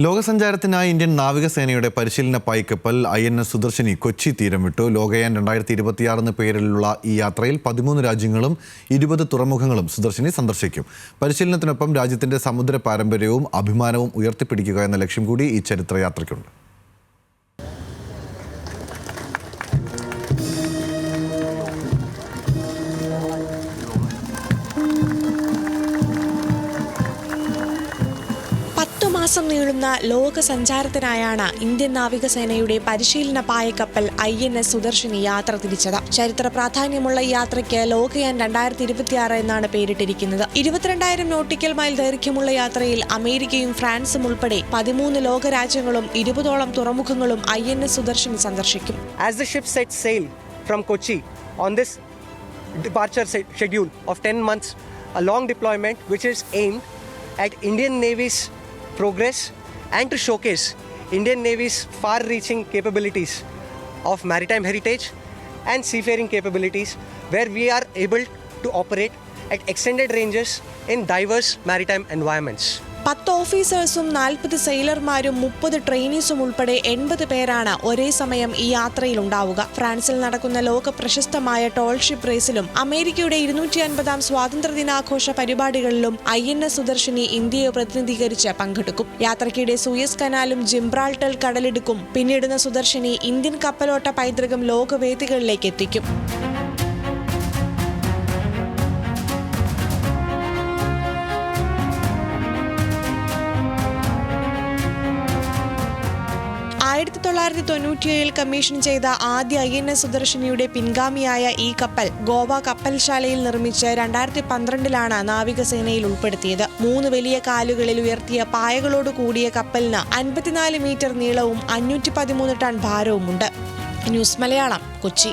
ലോകസഞ്ചാരത്തിനായി Indian നാവികസേനയുടെ പരിശീലന പായ്ക്കപ്പൽ I N S Sudarshini Kochi തീരം വിട്ടു. ലോകയാൻ രണ്ടായിരത്തി ഇരുപത്തിയാറെന്ന പേരിലുള്ള ഈ യാത്രയിൽ പതിമൂന്ന് രാജ്യങ്ങളും ഇരുപത് തുറമുഖങ്ങളും സുദർശിനി സന്ദർശിക്കും. പരിശീലനത്തിനൊപ്പം രാജ്യത്തിന്റെ സമുദ്ര പാരമ്പര്യവും അഭിമാനവും ഉയർത്തിപ്പിടിക്കുക എന്ന ലക്ഷ്യം കൂടി ഈ ചരിത്രയാത്രയ്ക്കുണ്ട്. മാസം നീളുന്ന ലോക സഞ്ചാരത്തിനായാണ് ഇന്ത്യൻ നാവികസേനയുടെ പരിശീലന പായക്കപ്പൽ ഐ എൻ എസ് സുദർശിനി യാത്ര തിരിച്ചത്. ചരിത്ര പ്രാധാന്യമുള്ള ഈ യാത്രയ്ക്ക് ലോകയാൻ രണ്ടായിരത്തി ഇരുപത്തിയാറ് എന്നാണ് പേരിട്ടിരിക്കുന്നത്. ഇരുപത്തിരണ്ടായിരം നോട്ടിക്കൽ മൈൽ ദൈർഘ്യമുള്ള യാത്രയിൽ അമേരിക്കയും ഫ്രാൻസും ഉൾപ്പെടെ പതിമൂന്ന് ലോകരാജ്യങ്ങളും ഇരുപതോളം തുറമുഖങ്ങളും ഐ എൻ എസ് സുദർശിനി സന്ദർശിക്കും. Departure schedule of 10 months, a long deployment which is aimed at Indian Navy's progress and to showcase Indian Navy's far reaching capabilities of maritime heritage and seafaring capabilities, where we are able to operate at extended ranges in diverse maritime environments. പത്ത് ഓഫീസേഴ്സും നാൽപ്പത് സെയിലർമാരും മുപ്പത് ട്രെയിനീസും ഉൾപ്പെടെ എൺപത് പേരാണ് ഒരേ സമയം ഈ യാത്രയിൽ ഉണ്ടാവുക ഫ്രാൻസിൽ നടക്കുന്ന ലോക പ്രശസ്തമായ ടോൾഷിപ്പ് റേസിലും അമേരിക്കയുടെ ഇരുന്നൂറ്റി അൻപതാം സ്വാതന്ത്ര്യ ദിനാഘോഷ പരിപാടികളിലും ഐ എൻ എസ് സുദർശിനി ഇന്ത്യയെ പ്രതിനിധീകരിച്ച് പങ്കെടുക്കും. യാത്രയ്ക്കിടെ സൂയസ് കനാലും ജിംബ്രാൾട്ടൽ കടലിടുക്കും. പിന്നിടുന്ന സുദർശിനി ഇന്ത്യൻ കപ്പലോട്ട പൈതൃകം ലോകവേദികളിലേക്ക് എത്തിക്കും. ആയിരത്തി തൊള്ളായിരത്തി തൊണ്ണൂറ്റിയേഴിൽ കമ്മീഷൻ ചെയ്ത ആദ്യ ഐ എൻ എസ് സുദർശിനിയുടെ പിൻഗാമിയായ ഈ കപ്പൽ ഗോവ കപ്പൽശാലയിൽ നിർമ്മിച്ച് രണ്ടായിരത്തി പന്ത്രണ്ടിലാണ് നാവികസേനയിൽ ഉൾപ്പെടുത്തിയത്. മൂന്ന് വലിയ കാലുകളിൽ ഉയർത്തിയ പായകളോട് കൂടിയ കപ്പലിന് അൻപത്തിനാല് മീറ്റർ നീളവും അഞ്ഞൂറ്റി പതിമൂന്ന് ടൺ ഭാരവുമുണ്ട്. ന്യൂസ് മലയാളം കൊച്ചി.